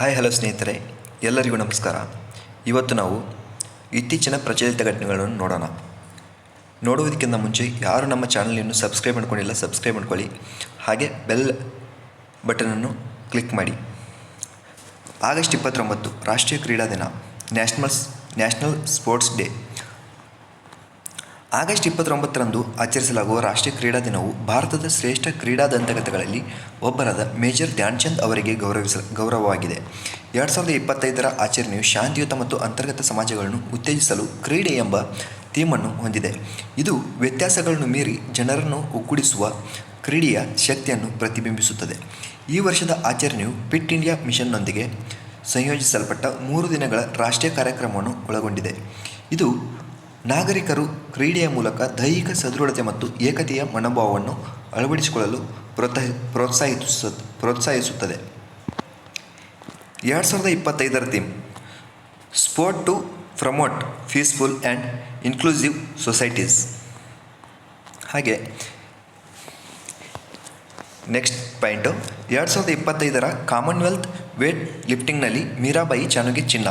Hi hello ಸ್ನೇಹಿತರೆ, ಎಲ್ಲರಿಗೂ ನಮಸ್ಕಾರ. ಇವತ್ತು ನಾವು ಇತ್ತೀಚಿನ ಪ್ರಚಲಿತ ಘಟನೆಗಳನ್ನು ನೋಡೋಣ. ನೋಡುವುದಕ್ಕಿಂತ ಮುಂಚೆ ಯಾರು ನಮ್ಮ ಚಾನಲನ್ನು ಸಬ್ಸ್ಕ್ರೈಬ್ ಮಾಡ್ಕೊಂಡಿಲ್ಲ, ಸಬ್ಸ್ಕ್ರೈಬ್ ಮಾಡ್ಕೊಳ್ಳಿ. ಹಾಗೆ ಬೆಲ್ ಬಟನನ್ನು ಕ್ಲಿಕ್ ಮಾಡಿ. ಆಗಸ್ಟ್ ಇಪ್ಪತ್ತೊಂಬತ್ತು, ರಾಷ್ಟ್ರೀಯ ಕ್ರೀಡಾ ದಿನ, nationals, national sports day. August ಇಪ್ಪತ್ತೊಂಬತ್ತರಂದು ಆಚರಿಸಲಾಗುವ ರಾಷ್ಟ್ರೀಯ ಕ್ರೀಡಾ ದಿನವು ಭಾರತದ ಶ್ರೇಷ್ಠ ಕ್ರೀಡಾ ದಂತಕಥೆಗಳಲ್ಲಿ ಒಬ್ಬರಾದ ಮೇಜರ್ ಧ್ಯಾನ್ಚಂದ್ ಅವರಿಗೆ ಗೌರವಿಸ, ಗೌರವವಾಗಿದೆ. ಎರಡು ಸಾವಿರದ ಇಪ್ಪತ್ತೈದರ ಆಚರಣೆಯು ಶಾಂತಿಯುತ ಮತ್ತು ಅಂತರ್ಗತ ಸಮಾಜಗಳನ್ನು ಉತ್ತೇಜಿಸಲು ಕ್ರೀಡೆ ಎಂಬ ಥೀಮನ್ನು ಹೊಂದಿದೆ. ಇದು ವ್ಯತ್ಯಾಸಗಳನ್ನು ಮೀರಿ ಜನರನ್ನು ಒಗ್ಗೂಡಿಸುವ ಕ್ರೀಡೆಯ ಶಕ್ತಿಯನ್ನು ಪ್ರತಿಬಿಂಬಿಸುತ್ತದೆ. ಈ ವರ್ಷದ ಆಚರಣೆಯು ಫಿಟ್ ಇಂಡಿಯಾ ಮಿಷನ್ನೊಂದಿಗೆ ಸಂಯೋಜಿಸಲ್ಪಟ್ಟ ಮೂರು ದಿನಗಳ ರಾಷ್ಟ್ರೀಯ ಕಾರ್ಯಕ್ರಮವನ್ನು ಒಳಗೊಂಡಿದೆ. ಇದು ನಾಗರಿಕರು ಕ್ರೀಡೆಯ ಮೂಲಕ ದೈಹಿಕ ಸದೃಢತೆ ಮತ್ತು ಏಕತೆಯ ಮನೋಭಾವವನ್ನು ಅಳವಡಿಸಿಕೊಳ್ಳಲು ಪ್ರೋತ್ಸಾಹ ಪ್ರೋತ್ಸಾಹಿಸ ಪ್ರೋತ್ಸಾಹಿಸುತ್ತದೆ. ಎರಡು ಸಾವಿರದ ಇಪ್ಪತ್ತೈದರ theme, sport to promote peaceful and inclusive societies. ಹಾಗೆ, ನೆಕ್ಸ್ಟ್ ಪಾಯಿಂಟು, ಎರಡು ಸಾವಿರದ ಇಪ್ಪತ್ತೈದರ ಕಾಮನ್ವೆಲ್ತ್ ವೇಟ್ ಲಿಫ್ಟಿಂಗ್ನಲ್ಲಿ ಮೀರಾಬಾಯಿ ಚಾನುಗೆ ಚಿನ್ನ.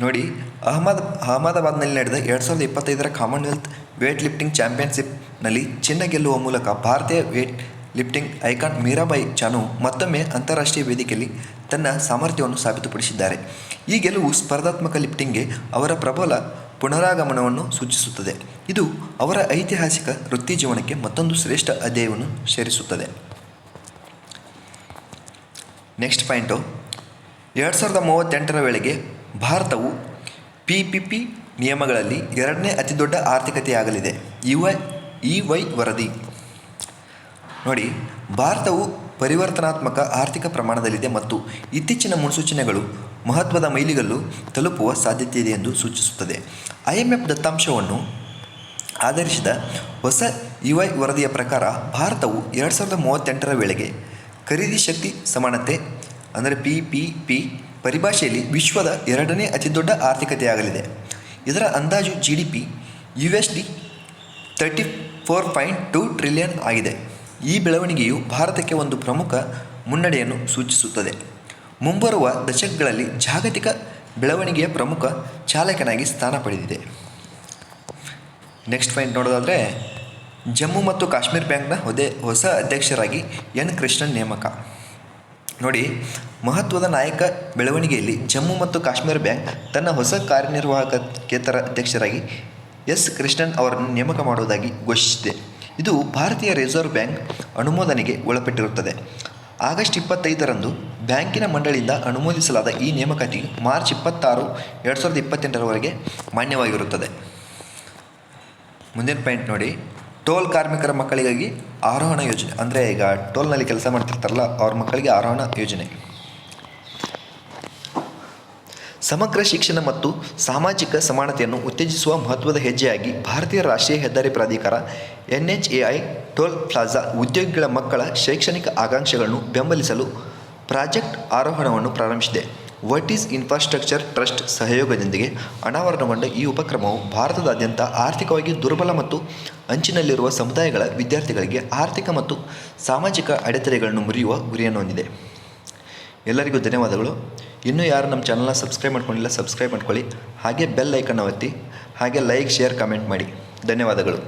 ನೋಡಿ, ಅಹಮದ್, ಅಹಮದಾಬಾದ್ನಲ್ಲಿ ನಡೆದ ಎರಡು ಸಾವಿರದ ಇಪ್ಪತ್ತೈದರ ಕಾಮನ್ವೆಲ್ತ್ ವೇಟ್ ಲಿಫ್ಟಿಂಗ್ ಚಾಂಪಿಯನ್ಶಿಪ್ನಲ್ಲಿ ಚಿನ್ನ ಗೆಲ್ಲುವ ಮೂಲಕ ಭಾರತೀಯ weight lifting icon Mirabai Chanu ಮತ್ತೊಮ್ಮೆ ಅಂತಾರಾಷ್ಟ್ರೀಯ ವೇದಿಕೆಯಲ್ಲಿ ತನ್ನ ಸಾಮರ್ಥ್ಯವನ್ನು ಸಾಬೀತುಪಡಿಸಿದ್ದಾರೆ. ಈ ಗೆಲುವು ಸ್ಪರ್ಧಾತ್ಮಕ ಲಿಫ್ಟಿಂಗ್ಗೆ ಅವರ ಪ್ರಬಲ ಪುನರಾಗಮನವನ್ನು ಸೂಚಿಸುತ್ತದೆ. ಇದು ಅವರ ಐತಿಹಾಸಿಕ ವೃತ್ತಿ ಜೀವನಕ್ಕೆ ಮತ್ತೊಂದು ಶ್ರೇಷ್ಠ ಅಧ್ಯಾಯವನ್ನು ಸೇರಿಸುತ್ತದೆ. ನೆಕ್ಸ್ಟ್ ಪಾಯಿಂಟು ಎರಡು ಸಾವಿರದ ಮೂವತ್ತೆಂಟರ ವೇಳೆಗೆ ಭಾರತವು ಪಿ ಪಿ ಪಿ ನಿಯಮಗಳಲ್ಲಿ ಎರಡನೇ ಅತಿದೊಡ್ಡ ಆರ್ಥಿಕತೆಯಾಗಲಿದೆ. ಇ ವೈ ಇ ವೈ ವರದಿ. ನೋಡಿ, ಭಾರತವು ಪರಿವರ್ತನಾತ್ಮಕ ಆರ್ಥಿಕ ಪ್ರಮಾಣದಲ್ಲಿದೆ ಮತ್ತು ಇತ್ತೀಚಿನ ಮುನ್ಸೂಚನೆಗಳು ಮಹತ್ವದ ಮೈಲಿಗಲ್ಲು ತಲುಪುವ ಸಾಧ್ಯತೆ ಇದೆ ಎಂದು ಸೂಚಿಸುತ್ತದೆ. ಐ ಎಂ ಎಫ್ ದತ್ತಾಂಶವನ್ನು ಆಧರಿಸಿದ ಹೊಸ ಯು ಐ ವರದಿಯ ಪ್ರಕಾರ ಭಾರತವು ಎರಡು ಸಾವಿರದ ಮೂವತ್ತೆಂಟರ ವೇಳೆಗೆ ಖರೀದಿ ಶಕ್ತಿ ಸಮಾನತೆ, ಅಂದರೆ ಪಿ ಪಿ ಪಿ ಪರಿಭಾಷೆಯಲ್ಲಿ ವಿಶ್ವದ ಎರಡನೇ ಅತಿದೊಡ್ಡ ಆರ್ಥಿಕತೆಯಾಗಲಿದೆ. ಇದರ ಅಂದಾಜು G D P U S D thirty four point two trillion ಆಗಿದೆ. ಈ ಬೆಳವಣಿಗೆಯು ಭಾರತಕ್ಕೆ ಒಂದು ಪ್ರಮುಖ ಮುನ್ನಡೆಯನ್ನು ಸೂಚಿಸುತ್ತದೆ. ಮುಂಬರುವ ದಶಕಗಳಲ್ಲಿ ಜಾಗತಿಕ ಬೆಳವಣಿಗೆಯ ಪ್ರಮುಖ ಚಾಲಕನಾಗಿ ಸ್ಥಾನ ಪಡೆದಿದೆ. ನೆಕ್ಸ್ಟ್ ಪಾಯಿಂಟ್ ನೋಡೋದಾದರೆ, ಜಮ್ಮು ಮತ್ತು ಕಾಶ್ಮೀರ ಬ್ಯಾಂಕ್ನ ಹೊದೆ ಹೊಸ ಅಧ್ಯಕ್ಷರಾಗಿ ಎನ್ ಕೃಷ್ಣನ್ ನೇಮಕ. ನೋಡಿ ಮಹತ್ವದ ನಾಯಕ ಬೆಳವಣಿಗೆಯಲ್ಲಿ ಜಮ್ಮು ಮತ್ತು ಕಾಶ್ಮೀರ ಬ್ಯಾಂಕ್ ತನ್ನ ಹೊಸ ಕಾರ್ಯನಿರ್ವಾಹಕೇತರ ಅಧ್ಯಕ್ಷರಾಗಿ ಎಸ್ ಕೃಷ್ಣನ್ ಅವರನ್ನು ನೇಮಕ ಮಾಡುವುದಾಗಿ ಘೋಷಿಸಿದೆ. ಇದು ಭಾರತೀಯ ರಿಸರ್ವ್ ಬ್ಯಾಂಕ್ ಅನುಮೋದನೆಗೆ ಒಳಪಟ್ಟಿರುತ್ತದೆ. ಆಗಸ್ಟ್ ಇಪ್ಪತ್ತೈದರಂದು ಬ್ಯಾಂಕಿನ ಮಂಡಳಿಯಿಂದ ಅನುಮೋದಿಸಲಾದ ಈ ನೇಮಕಾತಿಯು ಮಾರ್ಚ್ ಇಪ್ಪತ್ತಾರು, ಎರಡು ಸಾವಿರದ ಇಪ್ಪತ್ತೆಂಟರವರೆಗೆ ಮಾನ್ಯವಾಗಿರುತ್ತದೆ. ಮುಂದಿನ ಪಾಯಿಂಟ್ ನೋಡಿ. ಟೋಲ್ ಕಾರ್ಮಿಕರ ಮಕ್ಕಳಿಗಾಗಿ ಆರೋಹಣ ಯೋಜನೆ. ಅಂದರೆ ಈಗ ಟೋಲ್ನಲ್ಲಿ ಕೆಲಸ ಮಾಡ್ತಿರ್ತಾರಲ್ಲ, ಅವ್ರ ಮಕ್ಕಳಿಗೆ ಆರೋಹಣ ಯೋಜನೆ. ಸಮಗ್ರ ಶಿಕ್ಷಣ ಮತ್ತು ಸಾಮಾಜಿಕ ಸಮಾನತೆಯನ್ನು ಉತ್ತೇಜಿಸುವ ಮಹತ್ವದ ಹೆಜ್ಜೆಯಾಗಿ ಭಾರತೀಯ ರಾಷ್ಟ್ರೀಯ ಹೆದ್ದಾರಿ ಪ್ರಾಧಿಕಾರ N H A I, toll plaza ಉದ್ಯೋಗಿಗಳ ಮಕ್ಕಳ ಶೈಕ್ಷಣಿಕ ಆಕಾಂಕ್ಷೆಗಳನ್ನು ಬೆಂಬಲಿಸಲು ಪ್ರಾಜೆಕ್ಟ್ ಆರೋಹಣವನ್ನು ಪ್ರಾರಂಭಿಸಿದೆ. ವಟ್ ಈಸ್ ಇನ್ಫ್ರಾಸ್ಟ್ರಕ್ಚರ್ ಟ್ರಸ್ಟ್ ಸಹಯೋಗದೊಂದಿಗೆ ಅನಾವರಣಗೊಂಡ ಈ ಉಪಕ್ರಮವು ಭಾರತದಾದ್ಯಂತ ಆರ್ಥಿಕವಾಗಿ ದುರ್ಬಲ ಮತ್ತು ಅಂಚಿನಲ್ಲಿರುವ ಸಮುದಾಯಗಳ ವಿದ್ಯಾರ್ಥಿಗಳಿಗೆ ಆರ್ಥಿಕ ಮತ್ತು ಸಾಮಾಜಿಕ ಅಡೆತಡೆಗಳನ್ನು ಮುರಿಯುವ ಗುರಿಯನ್ನು ಹೊಂದಿದೆ. ಎಲ್ಲರಿಗೂ ಧನ್ಯವಾದಗಳು. ಇನ್ನೂ ಯಾರು ನಮ್ಮ ಚಾನಲ್ನ ಸಬ್ಸ್ಕ್ರೈಬ್ ಮಾಡ್ಕೊಂಡಿಲ್ಲ ಸಬ್ಸ್ಕ್ರೈಬ್ ಮಾಡ್ಕೊಳ್ಳಿ. ಹಾಗೆ ಬೆಲ್ ಐಕನ್ನ ಒತ್ತಿ, ಹಾಗೆ ಲೈಕ್ ಶೇರ್ ಕಮೆಂಟ್ ಮಾಡಿ. ಧನ್ಯವಾದಗಳು.